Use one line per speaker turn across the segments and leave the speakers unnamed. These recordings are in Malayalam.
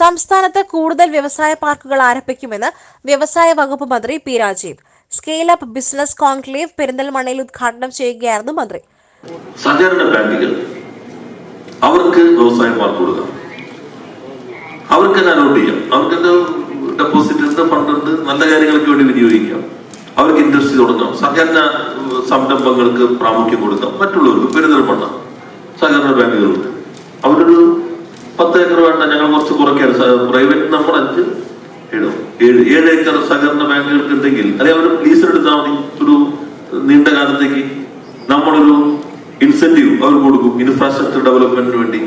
സംസ്ഥാനത്ത് കൂടുതൽ വ്യവസായ പാർക്കുകൾ ആരംഭിക്കുമെന്ന് വ്യവസായ വകുപ്പ് മന്ത്രി P Rajeev. Scale up business conclave പെരിന്തൽമണ്ണയിൽ ഉദ്ഘാടനം ചെയ്യുകയായിരുന്നു മന്ത്രി.
സഹകരണ ബാങ്കുകൾ അവർക്ക് വ്യവസായ പാർക്ക് കൊടുക്കാം. അവർക്ക് അലോട്ട് ചെയ്യാം. അവർക്ക് ഡെപ്പോസിറ്റ് ഉണ്ട് ഫണ്ട് ഉണ്ട് നല്ല കാര്യങ്ങൾക്ക് വേണ്ടി വിനിയോഗിക്കാം. അവർക്ക് ഇൻഡസ്ട്രി തുടങ്ങാം സഹകരണ സംരംഭങ്ങൾക്ക് പ്രാമുഖ്യം കൊടുക്കാം. മറ്റുള്ളവർക്ക് പെരുന്തൽമണ്ണ സഹകരണ ബാങ്കുകളുണ്ട് അവരൊരു പത്ത് ഏക്കർ വേണ്ട ഞങ്ങൾ കുറച്ച് കുറയ്ക്കാൻ പ്രൈവറ്റ് നമ്പർ അഞ്ച് ഏഴ് ഏഴ് ഏഴ് ഏക്കർ സഹകരണ ബാങ്കുകൾക്ക് ഉണ്ടെങ്കിൽ അല്ലെങ്കിൽ അവർ ലീസിനെടുത്താൽ മതി. ഒരു നീണ്ട കാലത്തേക്ക് നമ്മളൊരു ഇൻസെന്റീവ് അവർ കൊടുക്കും. ഇൻഫ്രാസ്ട്രക്ചർ ഡെവലപ്മെന്റിന് വേണ്ടി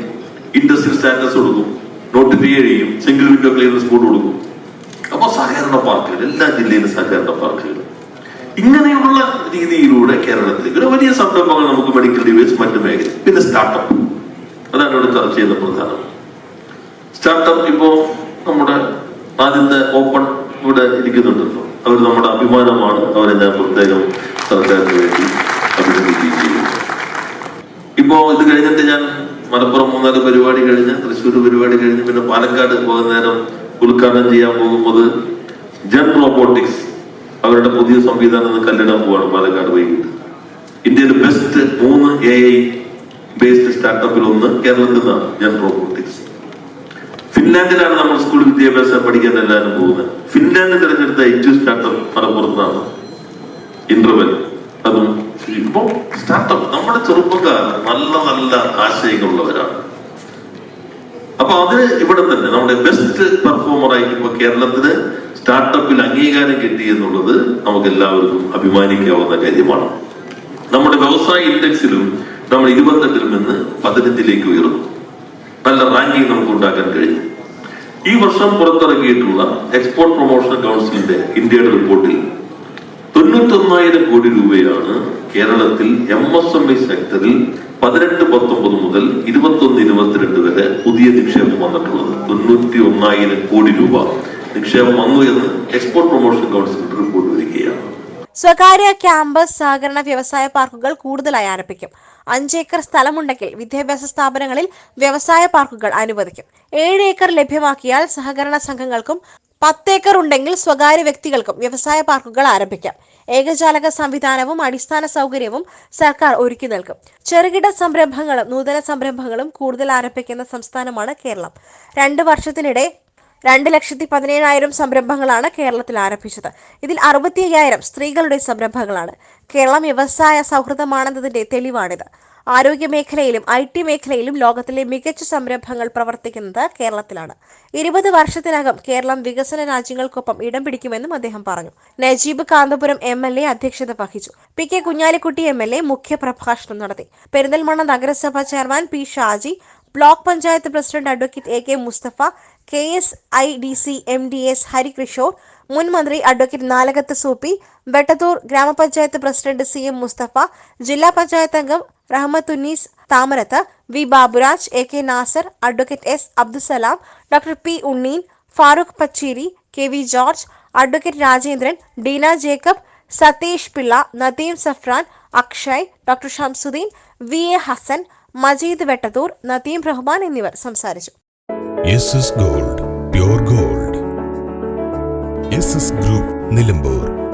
ഇൻഡസ്ട്രിയൽ സ്റ്റാറ്റസ് കൊടുക്കും. നോട്ടിഫൈ ചെയ്യും. സിംഗിൾ വിൻഡോ ക്ലിയറൻസ് ബോർഡ് കൊടുക്കും. അപ്പൊ സഹകരണ പാർക്കുകൾ എല്ലാ ജില്ലയിലും സഹകരണ പാർക്കുകൾ. ഇങ്ങനെയുള്ള രീതിയിലൂടെ കേരളത്തിൽ ഒരു വലിയ സംരംഭങ്ങൾ നമുക്ക് മെഡിക്കൽ ഡിവൈസ് മറ്റു മേഖല പിന്നെ സ്റ്റാർട്ടപ്പ് അതാണ് ഇവിടെ ചർച്ച ചെയ്യുന്ന പ്രധാനം. സ്റ്റാർട്ടപ്പ് ഇപ്പോ നമ്മുടെ ആദ്യത്തെ ഓപ്പൺ ഇവിടെ ഇരിക്കുന്നുണ്ടല്ലോ അവർ നമ്മുടെ അഭിമാനമാണ്. അവരെ ഞാൻ പ്രത്യേകം സർക്കാരിന് വേണ്ടി അഭിനന്ദിക്കുകയും ചെയ്യുന്നു. ഇപ്പോ ഇത് കഴിഞ്ഞിട്ട് ഞാൻ മലപ്പുറം മൂന്നാൽ പരിപാടി കഴിഞ്ഞ് തൃശ്ശൂർ പരിപാടി കഴിഞ്ഞ് പിന്നെ പാലക്കാട് പോകുന്ന നേരം ഉദ്ഘാടനം ചെയ്യാൻ പോകുമ്പോൾ ജൻ റോബോട്ടിക്സ്. അവരുടെ പുതിയ സംവിധാനം കല്ലിടാൻ പോവാണ് പാലക്കാട് വൈകിട്ട്. ഇന്ത്യയിലെ ബെസ്റ്റ് മൂന്ന് എ ഐ ബേസ്ഡ് സ്റ്റാർട്ടപ്പിൽ ഒന്ന് കേരളത്തിൽ നിന്നാണ് ജൻ റോബോട്ടിക്സ്. ഫിൻലാൻഡിലാണ് നമ്മൾ സ്കൂൾ വിദ്യാഭ്യാസം പഠിക്കാൻ എല്ലാവരും പോകുന്നത്. ഫിൻലാൻഡ് തിരഞ്ഞെടുത്ത ഏറ്റവും സ്റ്റാർട്ടപ്പ് മലപ്പുറത്താണ്. ഇന്റർവെൽ. അതും ഇപ്പോ സ്റ്റാർട്ടപ്പ്. നമ്മുടെ ചെറുപ്പക്കാർ നല്ല നല്ല ആശയങ്ങളുള്ളവരാണ്. അപ്പൊ അത് ഇവിടെ തന്നെ നമ്മുടെ ബെസ്റ്റ് പെർഫോമറായി ഇപ്പൊ കേരളത്തിന് സ്റ്റാർട്ടപ്പിൽ അംഗീകാരം കിട്ടി എന്നുള്ളത് നമുക്ക് എല്ലാവർക്കും അഭിമാനിക്കാവുന്ന കാര്യമാണ്. നമ്മുടെ വ്യവസായ ഇൻഡെക്സിലും നമ്മൾ ഇരുപത്തെട്ടിൽ നിന്ന് പതിനഞ്ചിലേക്ക് ഉയർന്നു. നല്ല റാങ്കിങ് നമുക്ക് ഉണ്ടാക്കാൻ കഴിഞ്ഞു. ഈ വർഷം പുറത്തിറക്കിയിട്ടുള്ള എക്സ്പോർട്ട് പ്രൊമോഷൻ കൗൺസിലിന്റെ ഇന്ത്യയുടെ റിപ്പോർട്ടിൽ തൊണ്ണൂറ്റൊന്നായിരം കോടി രൂപയാണ് കേരളത്തിൽ എം എസ് എം ഇ സെക്ടറിൽ പതിനെട്ട് പത്തൊമ്പത് മുതൽ ഇരുപത്തൊന്ന് ഇരുപത്തിരണ്ട് വരെ പുതിയ നിക്ഷേപം വന്നിട്ടുള്ളത്. തൊണ്ണൂറ്റി ഒന്നായിരം കോടി രൂപ നിക്ഷേപം വന്നു എന്ന് എക്സ്പോർട്ട് പ്രൊമോഷൻ വരികയാണ്
സ്വകാര്യ ക്യാമ്പസ് സഹകരണ വ്യവസായ പാർക്കുകൾ കൂടുതലായി ആരംഭിക്കും. അഞ്ചേക്കർ സ്ഥലമുണ്ടെങ്കിൽ വിദ്യാഭ്യാസ സ്ഥാപനങ്ങളിൽ വ്യവസായ പാർക്കുകൾ അനുവദിക്കും. ഏഴ് ഏക്കർ ലഭ്യമാക്കിയാൽ സഹകരണ സംഘങ്ങൾക്കും പത്തേക്കർ ഉണ്ടെങ്കിൽ സ്വകാര്യ വ്യക്തികൾക്കും വ്യവസായ പാർക്കുകൾ ആരംഭിക്കാം. ഏകജാലക സംവിധാനവും അടിസ്ഥാന സൗകര്യവും സർക്കാർ ഒരുക്കി നൽകും. ചെറുകിട സംരംഭങ്ങളും നൂതന സംരംഭങ്ങളും കൂടുതൽ ആരംഭിക്കുന്ന സംസ്ഥാനമാണ് കേരളം. രണ്ട് വർഷത്തിനിടെ രണ്ട് ലക്ഷത്തി പതിനേഴായിരം സംരംഭങ്ങളാണ് കേരളത്തിൽ ആരംഭിച്ചത്. ഇതിൽ അറുപത്തി അയ്യായിരം സ്ത്രീകളുടെ സംരംഭങ്ങളാണ്. കേരളം വ്യവസായ സൗഹൃദമാണെന്നതിന്റെ തെളിവാണിത്. ആരോഗ്യ മേഖലയിലും ഐ ടി മേഖലയിലും ലോകത്തിലെ മികച്ച സംരംഭങ്ങൾ പ്രവർത്തിക്കുന്നത് കേരളത്തിലാണ്. ഇരുപത് വർഷത്തിനകം കേരളം വികസന രാജ്യങ്ങൾക്കൊപ്പം ഇടം പിടിക്കുമെന്നും അദ്ദേഹം പറഞ്ഞു. Najeeb Kanthapuram M L A അധ്യക്ഷത വഹിച്ചു. P K Kunhalikutty M L A മുഖ്യപ്രഭാഷണം നടത്തി. പെരിന്തൽമണ്ണ നഗരസഭ chairman P Shaji block panchayat president advocate A K Musthafa K S I D C M D S Harikishore മുൻ മന്ത്രി അഡ്വക്കേറ്റ് നാലകത്ത് സൂപ്പി വെട്ടത്തൂർ ഗ്രാമപഞ്ചായത്ത് പ്രസിഡന്റ് സി എം മുസ്തഫ ജില്ലാ പഞ്ചായത്ത് അംഗം Rahmathunnisa Thamarath V Baburaj A K Nasar advocate S Abdussalam doctor P Unneen Farooq Pacheri K V George advocate Rajendran Deena Jacob Satheesh Pillai Nadeem Safran Akshay doctor Shamsuddin V A Hasan Majeed Vettathur Nadeem Rahman എന്നിവർ സംസാരിച്ചു.
Gold gold. ഗ്രൂപ്പ് നിലമ്പൂർ.